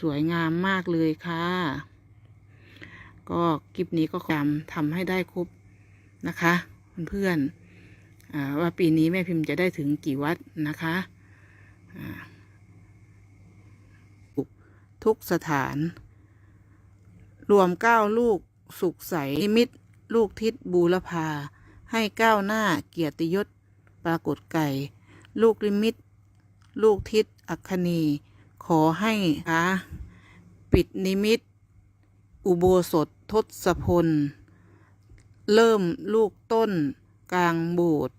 สวยงามมากเลยค่ะ ก็คลิปนี้ก็ความทำให้ได้ครบนะคะเพื่อนๆอ่าว่าปีนี้แม่พิมพ์จะได้ถึงกี่วัดนะคะทุกสถาน รวมเก้าลูกสุขใสนิมิตลูกทิศบูรพา ให้ก้าวหน้าเกียรติยศปรากฏไก่ ลูกลิมิต ลูกทิศอัคคี ขอให้คะปิดนิมิต อุโบสถทศพล เริ่มลูกต้น กลางโบสถ์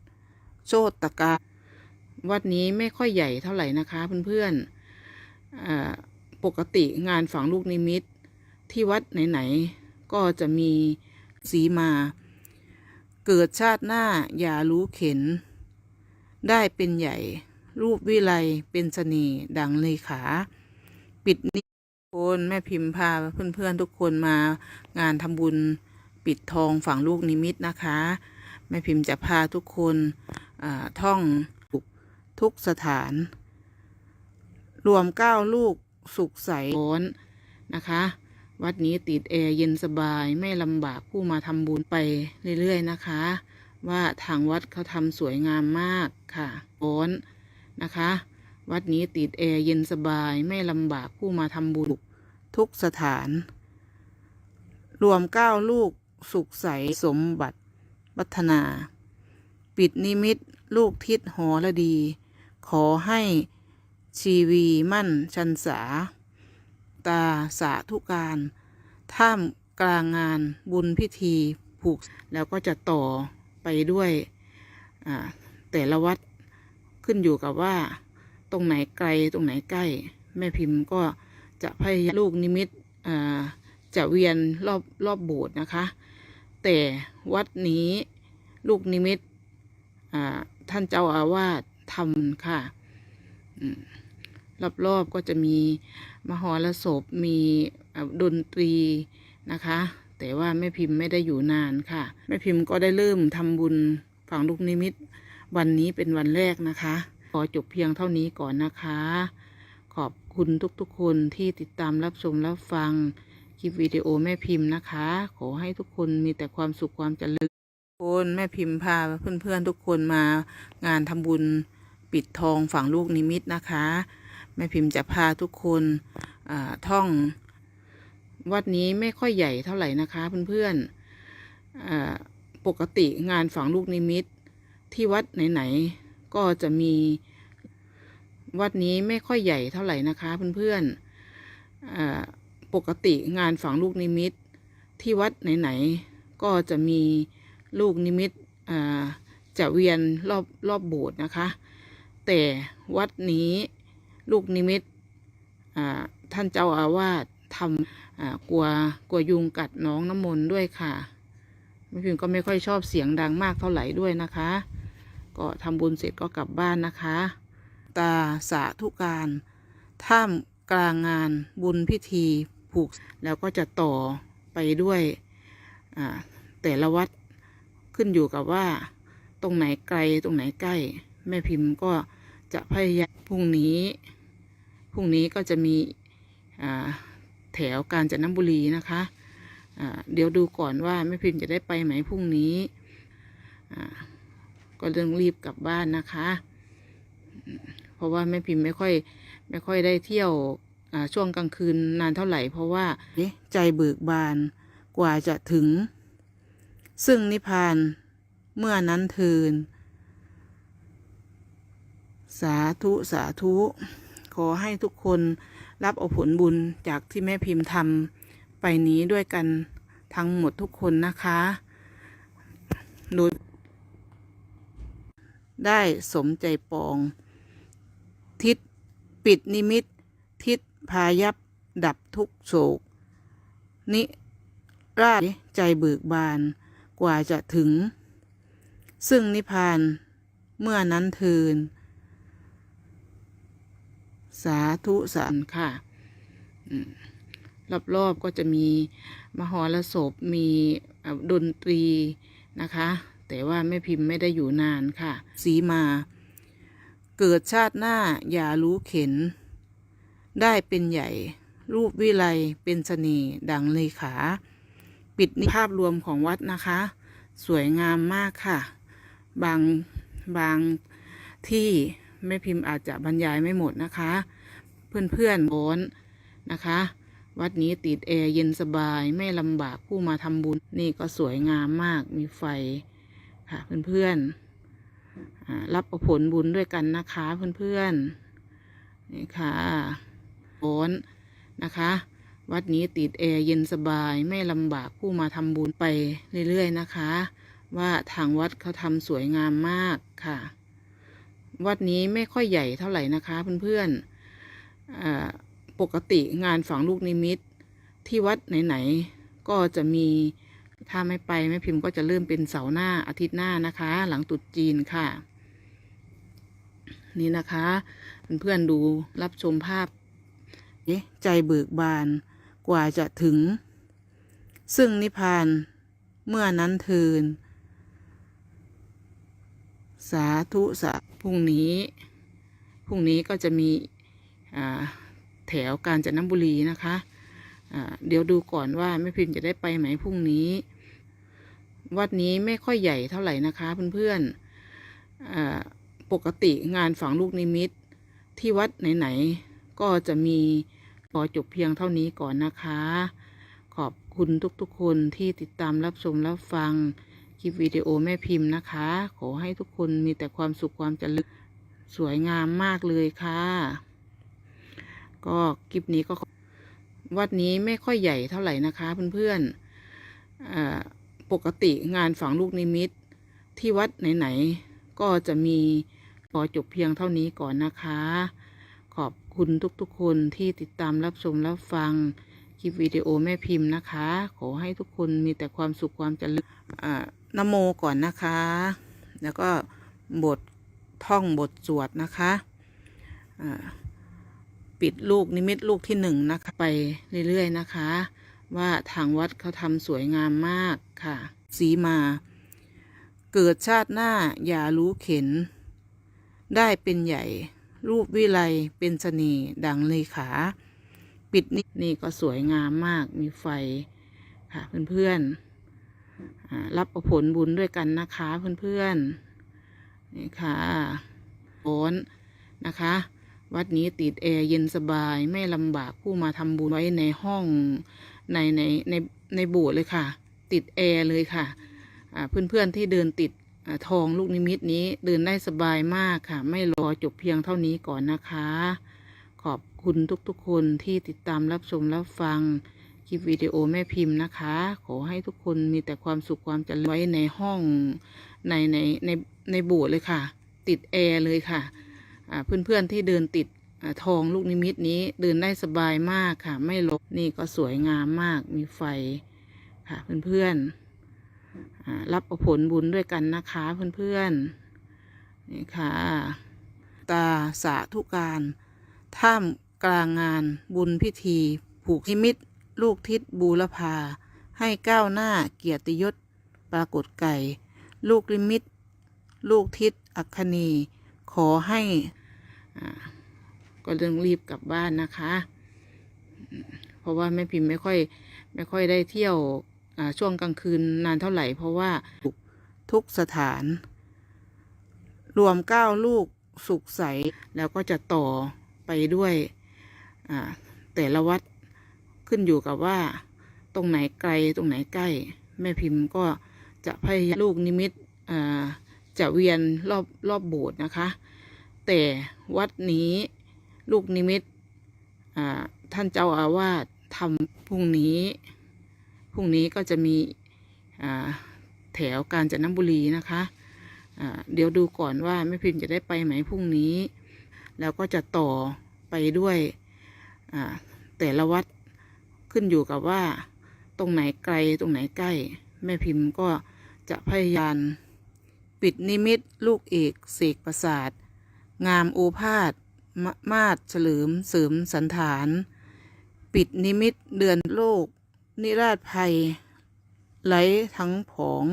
โชตกา วัดนี้ไม่ค่อยใหญ่เท่าไหร่นะคะเพื่อนๆปกติงานฝังลูกนิมิต ที่วัดไหนๆ ก็จะมีสีมา เกิดชาติหน้าอย่ารู้เข็น ได้เป็นใหญ่ รูปวิไลเป็นเสน่ห์ดังเลยขา ปิดนิคนแม่พิมพ์พาเพื่อนๆทุกคนมางานทำบุญปิดทองฝั่งลูกนิมิตนะคะ แม่พิมพ์จะพาทุกคนท่องทุกสถาน รวมเก้าลูกสุขใสร้อนนะคะ วัดนี้ติดแอร์เย็นสบายไม่ลำบากผู้มาทำบุญไปเรื่อยๆนะคะ ว่าทางวัดเขาทำสวยงามมากค่ะร้อน นะคะ วัดนี้ติดแอร์เย็นสบายไม่ลำบากผู้มาทำบุญทุกสถาน รวมเก้าลูกสุขใสสมบัติวัฒนา ปิดนิมิตลูกทิศหอละดี ขอให้ชีวีมั่นชันษา ตาสาธุการท่ามกลางงานบุญพิธีผูก แล้วก็จะต่อไปด้วยแต่ละวัด ขึ้นอยู่กับว่า ตรงไหนไกลตรงไหนใกล้ แม่พิมพ์ก็จะพยายามลูกนิมิตจะเวียนรอบรอบโบสถ์นะคะ แต่วัดนี้ลูกนิมิตท่านเจ้าอาวาสทำค่ะอืมรอบๆก็จะมีมหรสพมีดนตรีนะคะ แต่ว่าแม่พิมพ์ไม่ได้อยู่นานค่ะ แม่พิมพ์ก็ได้เริ่มทำบุญฝังลูกนิมิต วันนี้เป็นวันแรกนะคะ ขอจบเพียงเท่านี้ก่อนนะคะ ขอบคุณทุกๆคนที่ติดตามรับชมรับฟังคลิปวิดีโอแม่พิมพ์นะคะ ขอให้ทุกคนมีแต่ความสุขความเจริญคนแม่พิมพ์พาเพื่อนๆทุกคนมางานทำบุญปิดทองฝั่งลูกนิมิตนะคะ แม่พิมพ์จะพาทุกคนท่อง วัดนี้ไม่ค่อยใหญ่เท่าไหร่นะคะเพื่อนๆปกติงานฝั่งลูกนิมิต ที่วัดไหนๆก็จะมีวัดนี้ไม่ค่อยใหญ่เท่าไหร่นะคะเพื่อนๆปกติงานฝังลูกนิมิต ที่วัดไหนๆก็จะมีลูกนิมิตจะเวียนรอบรอบโบสถ์นะคะ แต่วัดนี้ลูกนิมิตท่านเจ้าอาวาสทำกลัวกลัวยุงกัดน้องน้ำมนต์ด้วยค่ะแม่พิมก็ไม่ค่อยชอบเสียงดังมากเท่าไหร่ด้วยนะคะ ก็ทำบุญเสร็จก็กลับบ้านนะคะ ตาสาธุการท่ามกลางงานบุญพิธีผูก แล้วก็จะต่อไปด้วยอ่าแต่ละวัดขึ้นอยู่กับว่า ตรงไหนไกลตรงไหนใกล้ แม่พิมพ์ก็จะพยายามพรุ่งนี้พรุ่งนี้ก็จะมีอ่าแถวกาญจนบุรีนะคะอ่าเดี๋ยวดูก่อนว่าแม่พิมพ์จะได้ไปไหมพรุ่งนี้อ่า ก็เรื่องรีบกลับบ้านนะคะ เพราะว่าแม่พิมพ์ไม่ค่อย ไม่ค่อยได้เที่ยวช่วงกลางคืนนานเท่าไหร่ เพราะว่าใจเบิกบานกว่าจะถึง ซึ่งนิพพานเมื่อนั้นเทิน สาธุสาธุ ขอให้ทุกคนรับเอาผลบุญจากที่แม่พิมพ์ทำไปนี้ด้วยกันทั้งหมดทุกคนนะคะ โดย ได้สมใจปอง ทิศปิดนิมิต ทิศพายับดับทุกโศก นิราชใจเบิกบานกว่าจะถึง ซึ่งนิพพานเมื่อนั้นเทิน สาธุสานค่ะอืมรอบๆก็จะมีมหรสพมีดนตรีนะคะ แต่ว่าแม่พิมพ์ไม่ได้อยู่นานค่ะ สีมา เกิดชาติหน้าอย่ารู้เข็น ได้เป็นใหญ่ รูปวิไลเป็นเสน่ดังเลยขา ปิดนภาพรวมของวัดนะคะ สวยงามมากค่ะ บางบางที่แม่พิมพ์อาจจะบรรยายไม่หมดนะคะ เพื่อนๆโอนนะคะ วัดนี้ติดแอร์เย็นสบายไม่ลำบากผู้มาทำบุญนี่ก็สวยงามมากมีไฟ ค่ะเพื่อนๆอ่ารับผลบุญด้วยกันนะคะเพื่อนๆนี่ค่ะโอนนะคะ วัดนี้ติดแอร์เย็นสบายไม่ลำบากผู้มาทำบุญไปเรื่อยๆนะคะ ว่าทางวัดเขาทำสวยงามมากค่ะ วัดนี้ไม่ค่อยใหญ่เท่าไหร่นะคะเพื่อนๆปกติงานฝังลูกนิมิตที่วัดไหนๆก็จะมี ถ้าไม่ไปแม่พิมพ์ก็จะเริ่มเป็นเสาร์หน้าอาทิตย์หน้านะคะ หลังตรุษจีนค่ะ นี่นะคะเพื่อนๆดูรับชมภาพเอ๊ะใจเบิกบานกว่าจะถึง ซึ่งนิพพานเมื่อนั้นเทิน สาธุสาพรุ่งนี้พรุ่งนี้ก็จะมีแถวกาญจนบุรีนะคะ เดี๋ยวดูก่อนว่าแม่พิมพ์จะได้ไปไหมพรุ่งนี้ วัดนี้ไม่ค่อยใหญ่เท่าไหร่นะคะเพื่อนๆปกติงานฝังลูกนิมิต ที่วัดไหนๆก็จะมีขอจบเพียงเท่านี้ก่อนนะคะ ขอบคุณทุกๆคนที่ติดตามรับชมรับฟังคลิปวิดีโอแม่พิมพ์นะคะ ขอให้ทุกคนมีแต่ความสุขความเจริญสวยงามมากเลยค่ะ ก็คลิปนี้ก็ วัดนี้ไม่ค่อยใหญ่เท่าไหร่นะคะเพื่อนๆปกติงานฝังลูกนิมิต ที่วัดไหนๆ ก็จะมีขอจบเพียงเท่านี้ก่อนนะคะ ขอบคุณทุกๆคนที่ติดตามรับชมรับฟังคลิปวิดีโอแม่พิมพ์นะคะ ขอให้ทุกคนมีแต่ความสุขความเจริญนโมก่อนนะคะ แล้วก็บทท่องบทสวดนะคะอ่า ปิดลูกนิมิตลูกที่หนึ่งนะคะไปเรื่อยๆนะคะ ว่าทางวัดเขาทำสวยงามมากค่ะ สีมา เกิดชาติหน้าอย่ารู้เข็น ได้เป็นใหญ่ รูปวิไลเป็นเสน่ห์ดังเลยขา ปิดนี่นี่ก็สวยงามมากมีไฟค่ะเพื่อนๆอ่ารับผลบุญด้วยกันนะคะเพื่อนๆนี่ค่ะโอนนะคะ วัดนี้ติดแอร์เย็นสบายไม่ลำบากผู้มาทำบุญไว้ในห้องในในในในโบสถ์เลยค่ะ ติดแอร์เลยค่ะเพื่อนๆที่เดินติดอทองลูกนิมิตนี้เดินได้สบายมากค่ะ ไม่รอจบเพียงเท่านี้ก่อนนะคะ ขอบคุณทุกๆคนที่ติดตามรับชมรับฟังคลิปวิดีโอแม่พิมพ์นะคะ ขอให้ทุกคนมีแต่ความสุขความเจริญไว้ในห้องในในในในโบสถ์เลยค่ะ ติดแอร์เลยค่ะ เพื่อนๆที่เดินติดทองลูกนิมิตนี้เดินได้สบายมากค่ะ ไม่ลบนี่ก็สวยงามมากมีไฟค่ะเพื่อนๆรับผลบุญด้วยกันนะคะเพื่อนๆนี่ค่ะ ตาสาธุการท่ามกลางงานบุญพิธี ผูกนิมิต ลูกทิศบูรพา ให้ก้าวหน้าเกียรติยศปรากฏไก่ ลูกลิมิต ลูกทิศอัคคณีขอให้ ก็เรื่องรีบกลับบ้านนะคะ เพราะว่าแม่พิมพ์ไม่ค่อยไม่ค่อยได้เที่ยวช่วงกลางคืนนานเท่าไหร่ เพราะว่าทุกสถาน รวมเก้าลูกสุขใส แล้วก็จะต่อไปด้วยแต่ละวัดขึ้นอยู่กับว่า ตรงไหนไกลตรงไหนใกล้ แม่พิมพ์ก็จะพยายามลูกนิมิตจะเวียนรอบรอบโบสถ์นะคะ แต่วัดนี้ลูกนิมิตท่านเจ้าอาวาสทำพรุ่งนี้ พรุ่งนี้ก็จะมีแถวกาญจนบุรีนะคะเดี๋ยวดูก่อนว่าแม่พิมพ์จะได้ไปไหมพรุ่งนี้ แล้วก็จะต่อไปด้วยแต่ละวัดขึ้นอยู่กับว่า ตรงไหนไกลตรงไหนใกล้ แม่พิมพ์ก็จะพยายามปิดนิมิตลูกเอกเสกประสาท งามโอภาสมมาศเฉลิมเสริมสันฐาน ปิดนิมิตเดือนโลก นิราชภัย ไหลทั้งผอง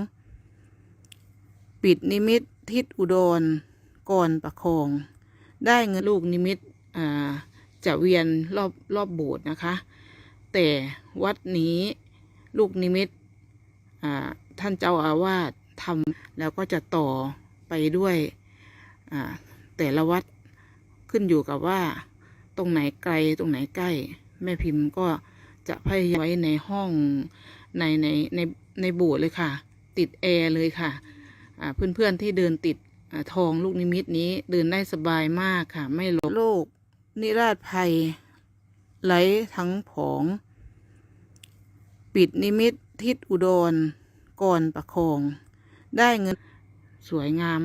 ปิดนิมิตทิศอุดรก่อนประคอง ได้เงินลูกนิมิตอ่าจะเวียนรอบรอบโบสถ์นะคะ แต่วัดนี้ลูกนิมิตท่านเจ้าอาวาสทำแล้วก็จะต่อไปด้วย แต่ละวัดขึ้นอยู่กับว่า ตรงไหนไกลตรงไหนใกล้ แม่พิมพ์ก็จะพยายามไว้ในห้องในในในในโบสถ์เลยค่ะ ติดแอร์เลยค่ะอ่าเพื่อนๆที่เดินติดอทองลูกนิมิตนี้เดินได้สบายมากค่ะ ไม่หลบโรคนิราชภัยไหลทั้งผอง ปิดนิมิตทิศอุดรก่อนประคอง ได้เงินสวยงาม